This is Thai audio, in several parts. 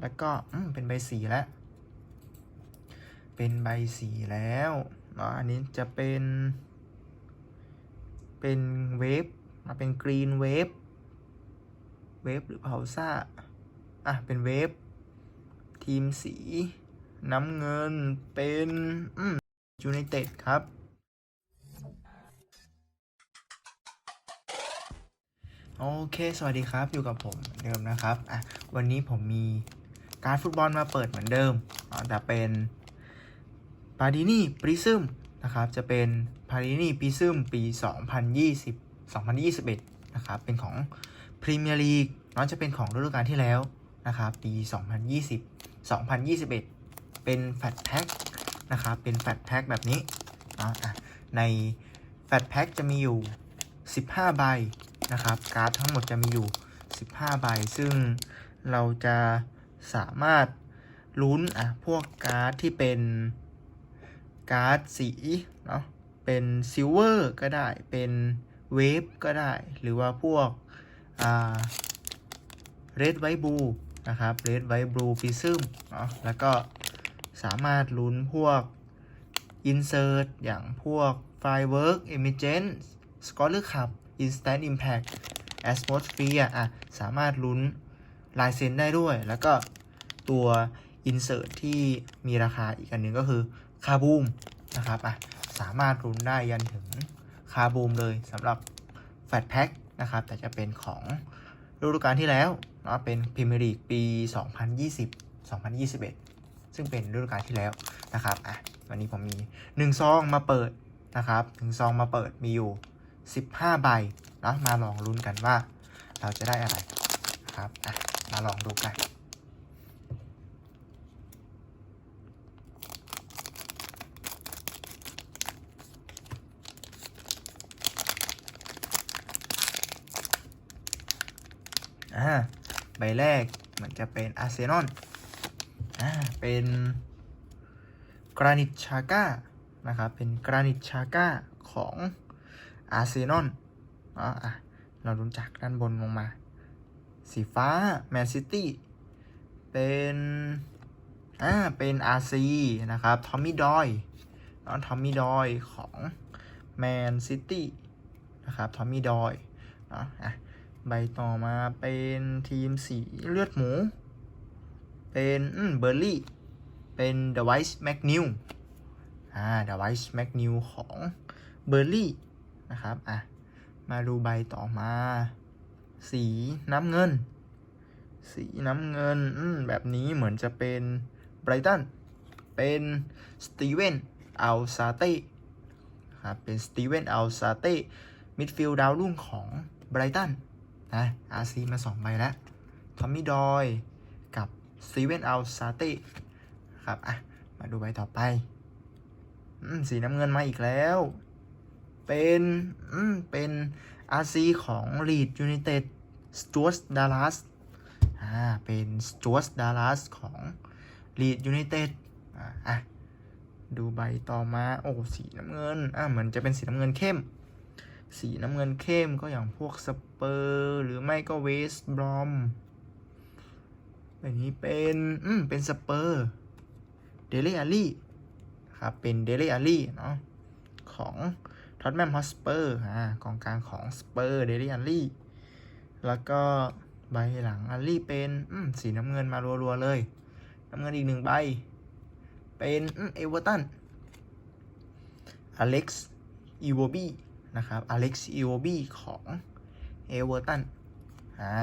แล้วก็เป็นใบสีแล้ว เป็นใบสีแล้วเนาะอันนี้จะเป็น เป็นเวฟมาเป็นกรีนเวฟ เวฟหรือเผาซ่า อะ เป็นเวฟ ทีมสี น้ำเงินเป็นยูไนเต็ดครับโอเค สวัสดีครับ อยู่กับผมเหมือนเดิมนะครับ อะ วันนี้ผมมี การฟุตบอลมาเปิดเหมือนเดิม แต่เป็นปาดินี่ปริซึมนะครับ จะเป็นปาดินี่ปริซึมปี 2020 2021 นะครับ เป็นของพรีเมียร์ลีกน้องจะเป็นของฤดูกาลที่แล้วนะครับ ปี 2020 2021 เป็นแฟตแพ็คนะครับ เป็นแฟตแพ็คแบบนี้นะในแฟตแพ็คจะมีอยู่ 15 ใบนะครับ การ์ดทั้งหมดจะมีอยู่ 15 ใบ ซึ่งเราจะ สามารถลุ้นอะพวกการ์ดที่เป็นการ์ดสีเนาะเป็นซิลเวอร์ก็ได้เป็นเวฟก็ได้ หรือว่าพวกอ่าเรดไวท์บูนะครับเรดไวท์บลูพิซึมเนาะแล้วก็สามารถลุ้นพวก Insert อย่างพวก Firework Emergent Scholar Cup Instant Impact Atmosphere อะสามารถลุ้น ลายเซ็นได้ด้วย แล้วก็ตัว Insert ที่มีราคาอีกอันหนึ่งก็คือคาบูมนะครับอะสามารถลุ้นได้ยันถึงคาบูมเลยสำหรับแฟตแพ็คนะครับแต่จะเป็นของฤดูกาลที่แล้วเนาะเป็นพรีเมียร์ลีกปี 2020-2021 ซึ่งเป็นฤดูกาลที่แล้วนะครับอะวันนี้ผมมี1ซองมาเปิดนะครับหนึ่งซองมาเปิดมีอยู่ 15 ใบเนาะมาลองลุ้นกันว่าเราจะได้อะไรครับอะ มาลองดูกัน อ่า ใบแรกเหมือนจะเป็นอาร์เซนอล อ่า เป็นกรานิตชาก้านะครับ เป็นกรานิตชาก้าของอาร์เซนอลอะอะเราดูจากด้านบนลงมา สีฟ้าแมนซิตี้เป็นอ่าเป็นอาร์ซีนะครับทอมมี่ดอยน้องทอมมี่ดอยของแมนซิตี้นะครับทอมมี่ดอยเนาะอะใบต่อมาเป็นทีมสีเลือดหมู เป็นเบอร์ลี่ เป็นเดอะไวส์แมกนิวอ่าเดอะไวส์แมกนิวของเบอร์ลี่นะครับอะมาดูใบต่อมา สีน้ำเงิน สีน้ำเงินแบบนี้เหมือนจะเป็นไบรตัน เป็นสตีเวนอัลซาเต้ครับเป็นสตีเวนอัลซาเต้มิดฟิลด์ดาวรุ่งของไบรตันนะอาซีมาสองใบแล้วทอมมี่ดอยกับสตีเวนอัลซาเต้ครับอะมาดูใบต่อไปอสีน้ำเงินมาอีกแล้ว เป็น เป็น อาซีของลีดยู n นเต็ดสจวตดัลลัสอ่า เป็นสจวตดัลลัสของลีดยู n นเต็ดอ่าอะดูใบต่อมา โอ้ สีน้ำเงิน อ่าเหมือนจะเป็นสีน้ำเงินเข้ม สีน้ำเงินเข้มก็อย่างพวกสเปอร์ หรือไม่ก็เวสบรอมแบบนี้เป็น อืม เป็นสเปอร์เดล y อารี่ครับ เป็นเดล y อารี่เนาะของ ท็อตแมมฮอสเปอร์อ่ากองกลางของสเปอร์เดล y อารี่แล้วก็ใบหลังอารี่เป็นสีน้ำเงินมารัวๆเลย น้ำเงินอีกหนึ่งใบ เป็นเอเวอร์ตันอเล็กซ์อีโวบีนะครับอเล็กซ์อีโวบีของเอเวอร์ตันอ่า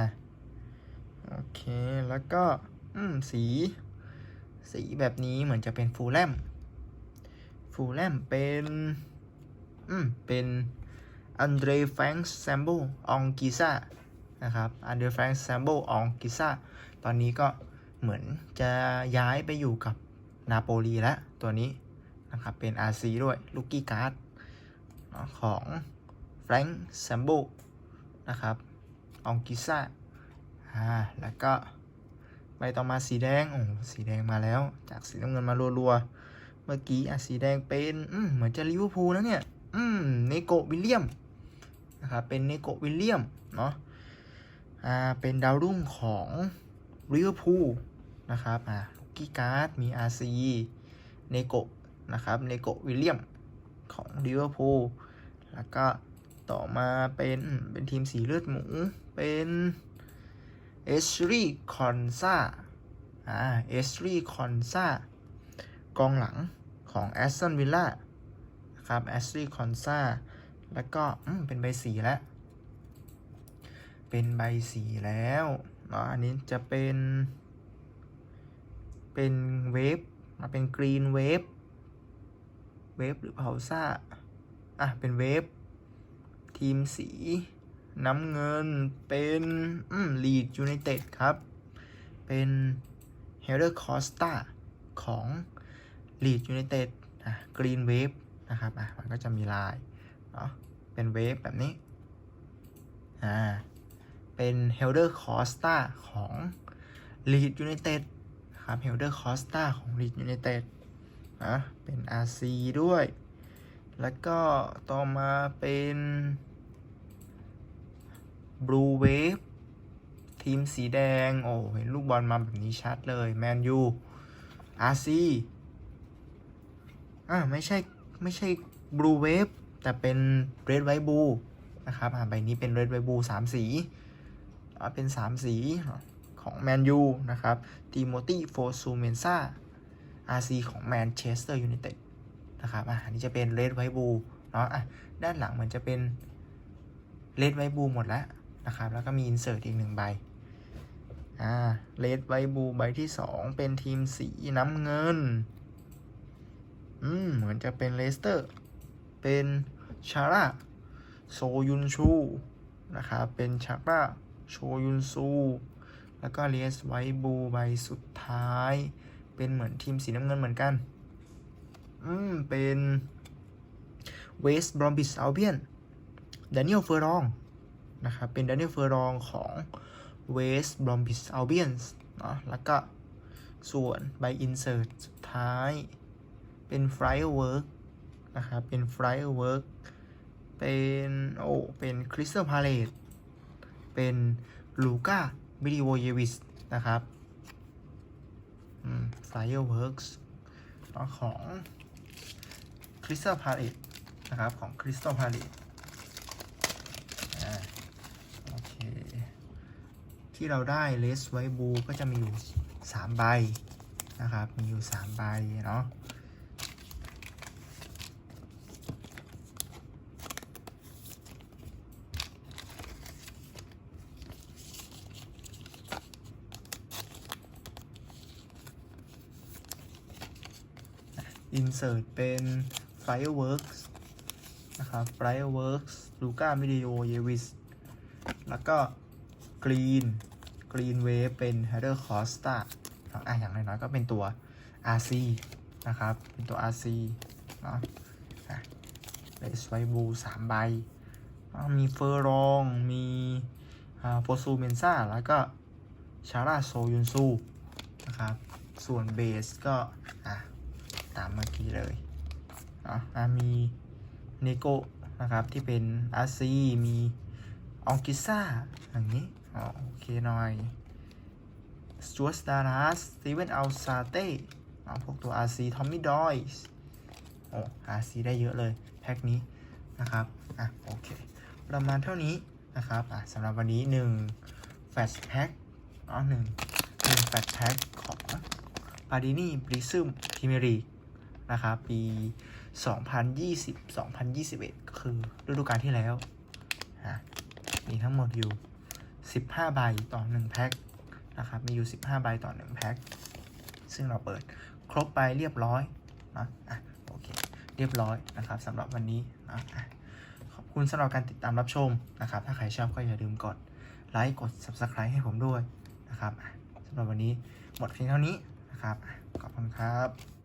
โอเค แล้วก็สี สีแบบนี้เหมือนจะเป็นฟูลแลมฟูลแลมเป็น อืม เป็นอันเดรแฟรงค์แซมโบองกิซ่านะครับอันเดรแฟรงค์แซมโบองกิซ่าตอนนี้ก็เหมือนจะย้ายไปอยู่กับนาโปลีแล้ว ตัวนี้นะครับ เป็น RC ด้วยลูกกี้การ์ดของแฟรงค์แซมโบนะครับองกิซ่าอ่า แล้วก็ใบต่อมาสีแดง โอ้ สีแดงมาแล้ว จากสีน้ำเงินมารัวๆ เมื่อกี้อะสีแดงเป็น อืมเหมือนจะลิเวอร์พูลนะเนี่ย อืมเนโกวิลเลียมนะครับเป็นเนโกวิลเลียมเนาะอ่าเป็นดาวรุ่งของลิเวอร์พูลนะครับอะลูกกี้การ์ดมี RC เนโกนะครับเนโกวิลเลียมของลิเวอร์พูลแล้วก็ต่อมาเป็นเป็นทีมสีเลือดหมูเป็นเอชรีคอนซาอ่าเอชรีคอนซากองหลังของแอสตันวิลล่า นะครับแอชรีคอนซาแล้วก็เป็นใบสีแล้ว เป็นใบสีแล้วเนาะอันนี้จะเป็น เป็นเวฟมาเป็นกรีนเวฟเวฟหรือเผาซ่าอะ เป็นเวฟทีมสี น้ำเงินเป็นอืมลีดยูไนเต็ดครับ เป็นเฮลเดอร์คอสตาของลีดยูไนเต็ดอะกรีนเวฟ นะครับอะมันก็จะมีลายเนาะเป็นเวฟแบบนี้อ่าเป็นเฮลเดอร์คอสตาของลีดยูไนเต็ดครับเฮลเดอร์คอสตาของลีดยูไนเต็ดนะเป็น RC ด้วย แล้วก็ต่อมาเป็น Blue Wave ทีมสีแดง โอ้เห็นลูกบอลมาแบบนี้ชัดเลย แมนยู RC อ่าไม่ใช่ ไม่ใช่ Blue Wave แต่เป็น Red White Blue นะครับอ่าใบนี้เป็น Red White Blue สามสีเป็นสามสีของแมนยูนะครับติโมตีโฟซูเมนซา RC ของแมนเชสเตอร์ยูไนเต็ดนะครับอะอันนี้จะเป็น Red White Blue เนาะอะด้านหลังเหมันจะเป็น Red White Blue หมดแล้วนะครับ แล้วก็มี insert อีกหนึ่งใบ อ่า Red White Blue ใบที่สองเป็นทีมสีน้ำเงิน อืม เหมือนจะเป็นเลสเตอร์ เป็นชาร่าโซยุนชูนะครับ เป็นชาร่าโชยุนซู แล้วก็เลสไวบูใบสุดท้าย เป็นเหมือนทีมสีน้ำเงินเหมือนกัน อืม เป็นเวสบรอมบิสอัลเบียนดานิเอลเฟอร์รองนะครับ เป็นดานิเอลเฟอร์รองของเวสบรอมบิสอัลเบียนเนาะแล้วก็ส่วนใบอินเสิร์ตสุดท้าย เป็นฟลายเวิร์กนะครับ เป็นฟลายเวิร์กเป็นโอ้เป็นคริสตัลพาเลตเป็น ลูก้าวิดีโอเยวิสนะครับอ Fireworks เนาะของ Crystal Palace นะครับ ของ Crystal Palace อโอเค ที่เราได้ Les w h i t e Blue ก็จะมีอยู่ 3 ใบนะครับ มีอยู่ 3 ใบเนาะ insert เป็น fireworks นะครับ fireworks ลูก้ามิเดโอเยวิสแล้วก็ green green wave เป็น header costa อะอย่างน้อยๆก็เป็นตัว RC นะครับ เป็นตัว RC เนาะอะเลสไวบูสามใบ มีเฟอร์รอง มีโปซูเมนซ่า แล้วก็ชาร่าโซยุนซูนะครับ ส่วนเบสก็อะ ตามเมื่อกี้เลยอะอะมีเนโกนะครับที่เป็นอาซีมีอองกิซ่าอย่างนี้อ๋อโอเคหน่อยสจวสตารัสสตีเวนอัลซาเต้อ๋อพวกตัวอาซีทอมมี่ดอยส์โอ้อาซีได้เยอะเลยแพ็คนี้นะครับอะโอเคประมาณเท่านี้นะครับอะสำหรับวันนี้1แฟชแพ็คอ๋อหนึ่งหนึ่งแฟชแพ็คของปาดินี่บริซึมพรีเมียร์ลีก นะครับปี 2020-2021 ก็คือฤดูกาลที่แล้วฮะมีทั้งหมดอยู่ 15 ใบต่อ 1 แพ็คนะครับ มีอยู่ 15 ใบต่อ 1 แพ็ค ซึ่งเราเปิดครบไปเรียบร้อยนะอะโอเค เรียบร้อยนะครับสำหรับวันนี้นะอะขอบคุณสำหรับการติดตามรับชมนะครับ ถ้าใครชอบก็อย่าลืมกดไลค์ กด Subscribe ให้ผมด้วยนะครับสำหรับวันนี้หมดเพียงเท่านี้นะครับ ขอบคุณครับ